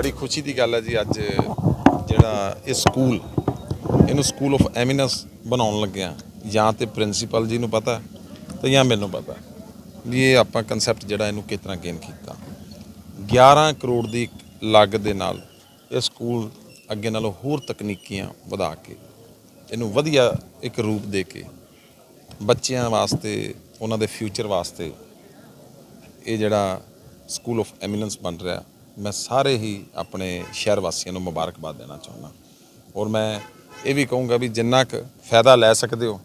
ਬੜੀ ਖੁਸ਼ੀ ਦੀ ਗੱਲ ਹੈ ਜੀ ਅੱਜ ਜਿਹੜਾ ਇਹ ਸਕੂਲ, ਇਹਨੂੰ ਸਕੂਲ ਆਫ ਐਮੀਨੈਂਸ ਬਣਾਉਣ ਲੱਗਿਆ ਜਾਂ ਤੇ ਪ੍ਰਿੰਸੀਪਲ ਜੀ ਨੂੰ ਪਤਾ ਤੇ ਜਾਂ ਮੈਨੂੰ ਪਤਾ ਵੀ ਇਹ ਆਪਾਂ ਕਨਸੈਪਟ ਜਿਹੜਾ ਇਹਨੂੰ ਕਿਸ ਤਰ੍ਹਾਂ ਗੇਨ ਕੀਤਾ। 11 ਕਰੋੜ ਦੀ ਲਾਗਤ ਦੇ ਨਾਲ ਇਹ ਸਕੂਲ ਅੱਗੇ ਨਾਲੋਂ ਹੋਰ ਤਕਨੀਕੀਆਂ ਵਧਾ ਕੇ, ਇਹਨੂੰ ਵਧੀਆ ਇੱਕ ਰੂਪ ਦੇ ਕੇ ਬੱਚਿਆਂ ਵਾਸਤੇ, ਉਹਨਾਂ ਦੇ ਫਿਊਚਰ ਵਾਸਤੇ ਇਹ ਜਿਹੜਾ ਸਕੂਲ ਆਫ ਐਮੀਨੈਂਸ ਬਣ ਰਿਹਾ। ਮੈਂ ਸਾਰੇ ਹੀ ਆਪਣੇ ਸ਼ਹਿਰ ਵਾਸੀਆਂ ਨੂੰ ਮੁਬਾਰਕਬਾਦ ਦੇਣਾ ਚਾਹੁੰਦਾ। ਔਰ ਮੈਂ ਇਹ ਵੀ ਕਹੂੰਗਾ ਵੀ ਜਿੰਨਾ ਕੁ ਫਾਇਦਾ ਲੈ ਸਕਦੇ ਹੋ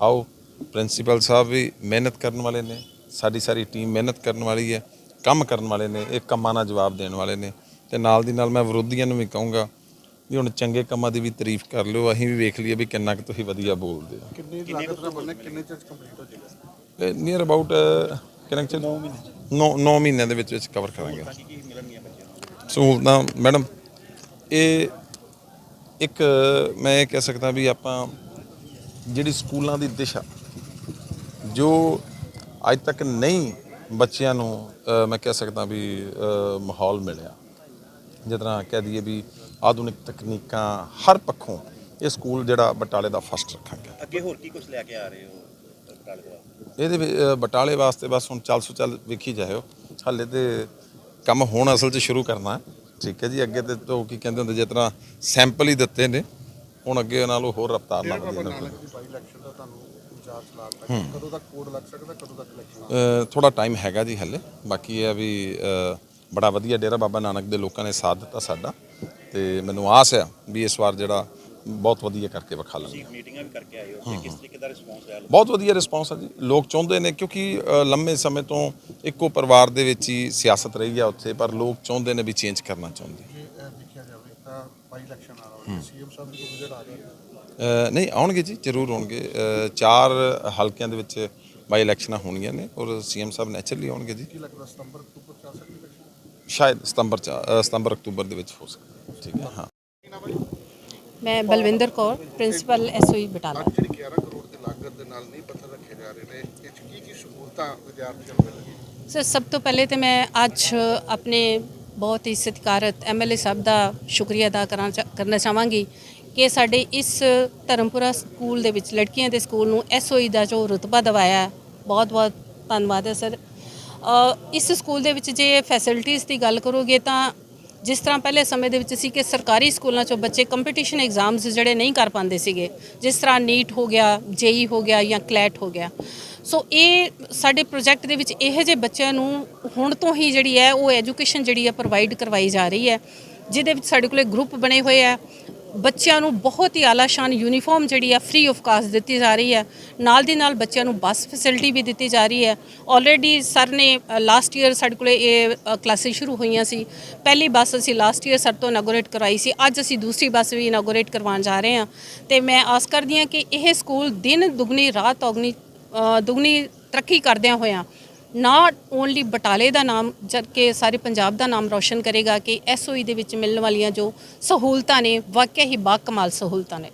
ਆਓ ਪ੍ਰਿੰਸੀਪਲ ਸਾਹਿਬ ਵੀ ਮਿਹਨਤ ਕਰਨ ਵਾਲੇ ਨੇ ਸਾਡੀ ਸਾਰੀ ਟੀਮ ਮਿਹਨਤ ਕਰਨ ਵਾਲੀ ਹੈ ਕੰਮ ਕਰਨ ਵਾਲੇ ਨੇ ਇਹ ਕੰਮਾਂ ਨਾਲ ਜਵਾਬ ਦੇਣ ਵਾਲੇ ਨੇ। ਤੇ ਨਾਲ ਦੀ ਨਾਲ ਮੈਂ ਵਿਰੋਧੀਆਂ ਨੂੰ ਵੀ ਕਹੂੰਗਾ ਵੀ ਹੁਣ ਚੰਗੇ ਕੰਮਾਂ ਦੀ ਵੀ ਤਾਰੀਫ ਕਰ ਲਿਓ ਅਸੀਂ ਵੀ ਵੇਖ ਲਈਏ ਵੀ ਕਿੰਨਾ ਕੁ ਤੁਸੀਂ ਵਧੀਆ ਬੋਲਦੇ ਹੋ। ਕਿੰਨੀ ਲਾਗਤ ਦਾ ਬਣਨਾ ਕਿੰਨੇ ਚਿਰ ਕੰਪਲੀਟ ਹੋ ਜਾਏਗਾ? ਨੀਅਰ ਅਬਾਊਟ ਕਿੰਨਾ ਚਿਰ? 9 ਮਹੀਨੇ। 9 9 ਮਹੀਨਿਆਂ ਦੇ ਵਿੱਚ ਵਿੱਚ ਕਵਰ ਕਰਾਂਗੇ। ਸਹੂਲਤਾਂ ਮੈਡਮ ਇਹ ਇੱਕ ਮੈਂ ਇਹ ਕਹਿ ਸਕਦਾ ਵੀ ਆਪਾਂ ਜਿਹੜੀ ਸਕੂਲਾਂ ਦੀ ਦਿਸ਼ਾ, ਜੋ ਅੱਜ ਤੱਕ ਨਹੀਂ ਬੱਚਿਆਂ ਨੂੰ ਮੈਂ ਕਹਿ ਸਕਦਾ ਵੀ ਮਾਹੌਲ ਮਿਲਿਆ। ਜਿਸ ਤਰ੍ਹਾਂ ਕਹਿ ਦਈਏ ਵੀ ਆਧੁਨਿਕ ਤਕਨੀਕਾਂ ਹਰ ਪੱਖੋਂ ਇਹ ਸਕੂਲ ਜਿਹੜਾ ਬਟਾਲੇ ਦਾ ਫਸਟ ਰੱਖਾਂਗੇ। ਅੱਗੇ ਹੋਰ ਕੀ ਕੁਝ ਲੈ ਕੇ ਆ ਰਹੇ ਹੋ? ਇਹਦੇ ਵਿੱਚ ਅ, ਬਟਾਲੇ ਵਾਸਤੇ ਬਸ ਹੁਣ ਚੱਲ ਸੋ ਚੱਲ ਵੇਖੀ ਜਾਇਓ। ਹਾਲੇ ਤੇ ਕੰਮ ਹੁਣ ਅਸਲ 'ਚ ਸ਼ੁਰੂ ਕਰਨਾ ਹੈ। ਠੀਕ ਹੈ ਜੀ ਅੱਗੇ ਤੇ ਤੋਂ ਕੀ ਕਹਿੰਦੇ ਹੁੰਦੇ ਜਿਸ ਤਰ੍ਹਾਂ ਸੈਂਪਲ ਹੀ ਦਿੱਤੇ ਨੇ ਹੁਣ ਅੱਗੇ ਨਾਲੋਂ ਹੋਰ ਰਫਤਾਰ ਨਾਲ ਬਾਬਾ ਵਧੀਆ ਨਾਨਕ ਦੀ ਬਾਈ ਇਲੈਕਸ਼ਨ ਦਾ ਤੁਹਾਨੂੰ ਇੰਚਾਰਜ ਚਲਾਉਣ ਤੱਕ ਕਦੋਂ ਤੱਕ ਕੋਡ ਲੱਗ ਸਕਦਾ ਕਦੋਂ ਤੱਕ ਇਲੈਕਸ਼ਨ ਥੋੜਾ ਟਾਈਮ ਹੈਗਾ ਜੀ ਹਲੇ। ਬਾਕੀ ਇਹ ਆ ਵੀ ਅ, ਬੜਾ ਵਧੀਆ ਡੇਰਾ ਬਾਬਾ ਨਾਨਕ ਦੇ ਲੋਕਾਂ ਨੇ ਸਾਥ ਦਿੱਤਾ ਸਾਡਾ। ਤੇ ਮੈਨੂੰ ਆਸ ਆ ਵੀ ਇਸ ਵਾਰ ਜਿਹੜਾ ਬਹੁਤ ਵਧੀਆ ਕਰਕੇ ਵਿਖਾ ਲਾਂਗੇ ਮੀਟਿੰਗਾਂ ਵੀ ਕਰਕੇ ਆਏ ਹੋ। ਕਿਸ ਤਰੀਕੇ ਦਾ ਰਿਸਪੌਂਸ ਰਿਹਾ ਬਹੁਤ ਵਧੀਆ ਰਿਸਪੌਂਸ ਹੈ ਜੀ। ਲੋਕ ਚਾਹੁੰਦੇ ਨੇ ਕਿਉਂਕਿ ਲੰਮੇ ਸਮੇਂ ਤੋਂ ਇੱਕੋ ਪਰਿਵਾਰ ਦੇ ਵਿੱਚ ਹੀ ਸਿਆਸਤ ਰਹੀ ਆ ਉੱਥੇ ਪਰ ਲੋਕ ਚਾਹੁੰਦੇ ਨੇ ਵੀ ਚੇਂਜ ਕਰਨਾ ਚਾਹੁੰਦੇ ਜੇ ਇਹ ਦੇਖਿਆ ਜਾਵੇ ਤਾਂ ਬਾਈ ਇਲੈਕਸ਼ਨ ਆ ਰਿਹਾ ਸੀਐਮ ਸਾਹਿਬ ਦੀ ਕੋਈ ਵਿਜ਼ਿਟ ਆ ਰਹੀ ਹੈ ਅ, ਨਹੀਂ ਆਉਣਗੇ ਜੀ ਜ਼ਰੂਰ ਆਉਣਗੇ। ਚਾਰ ਹਲਕਿਆਂ ਦੇ ਵਿੱਚ ਬਾਈ ਇਲੈਕਸ਼ਨਾਂ ਹੋਣੀਆਂ ਨੇ ਔਰ ਸੀਐਮ ਸਾਹਿਬ ਨੈਚੁਰਲੀ ਆਉਣਗੇ ਜੀ। ਕੀ ਲੱਗਦਾ ਸਤੰਬਰ ਅਕਤੂਬਰ ਚ ਆ ਸਕਦੀ ਇਲੈਕਸ਼ਨ? ਸ਼ਾਇਦ ਸਤੰਬਰ ਚ ਅ, ਸਤੰਬਰ ਅਕਤੂਬਰ ਦੇ ਵਿੱਚ ਹੋ ਸਕਦਾ ਠੀਕ ਹੈ ਹਾਂ। ਮੈਂ ਬਲਵਿੰਦਰ ਕੌਰ ਪ੍ਰਿੰਸੀਪਲ ਐਸਓਈ ਬਟਾਲਾ। ਅੱਜ ਜਿਹੜੀ 11 ਕਰੋੜ ਦੀ ਲਾਗਤ ਦੇ ਨਾਲ ਨਹੀਂ ਪੱਥਰ ਰੱਖੇ ਜਾ ਰਹੇ ਨੇ ਇਹ ਚ ਕੀ ਕੀ ਸਹੂਲਤਾਂ ਵਿਦਿਆਰਥੀਆਂ ਨੂੰ ਮਿਲਣਗੀਆਂ? ਸਰ ਸਭ ਤੋਂ ਪਹਿਲੇ ਤੇ ਮੈਂ ਅੱਜ ਆਪਣੇ ਬਹੁਤ ਹੀ ਸਤਿਕਾਰਤ ਐਮਐਲਏ ਸਾਹਿਬ ਦਾ ਸ਼ੁਕਰੀਆ ਅਦਾ ਕਰਨਾ ਚਾਹਾਂਗੀ ਕਿ ਸਾਡੇ ਇਸ ਧਰਮਪੁਰਾ ਸਕੂਲ ਦੇ ਵਿੱਚ ਲੜਕੀਆਂ ਦੇ ਸਕੂਲ ਨੂੰ ਐਸਓਈ ਦਾ ਜੋ ਰੁਤਬਾ ਦਿਵਾਇਆ ਬਹੁਤ ਬਹੁਤ ਧੰਨਵਾਦ ਹੈ ਸਰ। ਇਸ ਸਕੂਲ ਦੇ ਵਿੱਚ ਜੇ ਫੈਸਿਲਿਟੀਆਂ ਦੀ ਗੱਲ ਕਰੋਗੇ ਤਾਂ ਜਿਸ ਤਰ੍ਹਾਂ ਪਹਿਲੇ ਸਮੇਂ ਦੇ ਵਿੱਚ ਸੀ ਕਿ ਸਰਕਾਰੀ ਸਕੂਲਾਂ 'ਚੋਂ ਬੱਚੇ ਕੰਪੀਟੀਸ਼ਨ ਐਗਜ਼ਾਮਸ ਜਿਹੜੇ ਨਹੀਂ ਕਰ ਪਾਉਂਦੇ ਸੀਗੇ, ਜਿਸ ਤਰ੍ਹਾਂ ਨੀਟ ਹੋ ਗਿਆ ਜੇਈ ਹੋ ਗਿਆ ਜਾਂ ਕਲੈਟ ਹੋ ਗਿਆ। ਸੋ ਇਹ ਸਾਡੇ ਪ੍ਰੋਜੈਕਟ ਦੇ ਵਿੱਚ ਇਹੋ ਜਿਹੇ ਬੱਚਿਆਂ ਨੂੰ ਹੁਣ ਤੋਂ ਹੀ ਜਿਹੜੀ ਹੈ ਉਹ ਐਜੂਕੇਸ਼ਨ ਜਿਹੜੀ ਹੈ ਪ੍ਰੋਵਾਈਡ ਕਰਵਾਈ ਜਾ ਰਹੀ ਹੈ, ਜਿਹਦੇ ਵਿੱਚ ਸਾਡੇ ਕੋਲੇ ਗਰੁੱਪ ਬਣੇ ਹੋਏ ਆ ਬੱਚਿਆਂ ਨੂੰ ਬਹੁਤ ਹੀ ਆਲਾਸ਼ਾਨ ਯੂਨੀਫਾਰਮ ਜਿਹੜੀ ਆ ਫ੍ਰੀ ਆਫ ਕਾਸਟ ਦਿੱਤੀ ਜਾ ਰਹੀ ਹੈ। ਨਾਲ ਦੀ ਨਾਲ ਬੱਚਿਆਂ ਨੂੰ ਬੱਸ ਫੈਸਿਲਿਟੀ ਵੀ ਦਿੱਤੀ ਜਾ ਰਹੀ ਹੈ। ਆਲਰੇਡੀ ਸਰ ਨੇ ਲਾਸਟ ਈਅਰ ਸਾਡੇ ਕੋਲੇ ਇਹ ਕਲਾਸਿਸ ਸ਼ੁਰੂ ਹੋਈਆਂ ਸੀ। ਪਹਿਲੀ ਬੱਸ ਅਸੀਂ ਲਾਸਟ ਈਅਰ ਸਰ ਤੋਂ ਇਨਾਗੋਰੇਟ ਕਰਵਾਈ ਸੀ। ਅੱਜ ਅਸੀਂ ਦੂਸਰੀ ਬੱਸ ਵੀ ਇਨਾਗੋਰੇਟ ਕਰਵਾਉਣ ਜਾ ਰਹੇ ਹਾਂ। ਤੇ ਮੈਂ ਆਸ ਕਰਦੀ ਹਾਂ ਕਿ ਇਹ ਸਕੂਲ ਦਿਨ ਦੁਗਣੀ ਰਾਤ ਔਗਣੀ ਅ, ਦੁਗਣੀ ਤਰੱਕੀ ਕਰਦਿਆਂ ਹੋਇਆਂ ਨਾਟ ਓਨਲੀ ਬਟਾਲੇ ਦਾ ਨਾਮ, ਜਦਕਿ ਸਾਰੇ ਪੰਜਾਬ ਦਾ ਨਾਮ ਰੌਸ਼ਨ ਕਰੇਗਾ ਕਿ ਐਸਓਈ ਦੇ ਵਿੱਚ ਮਿਲਣ ਵਾਲੀਆਂ ਜੋ ਸਹੂਲਤਾਂ ਨੇ, ਵਾਕਿਆ ਹੀ ਬਾ ਕਮਾਲ ਸਹੂਲਤਾਂ ਨੇ।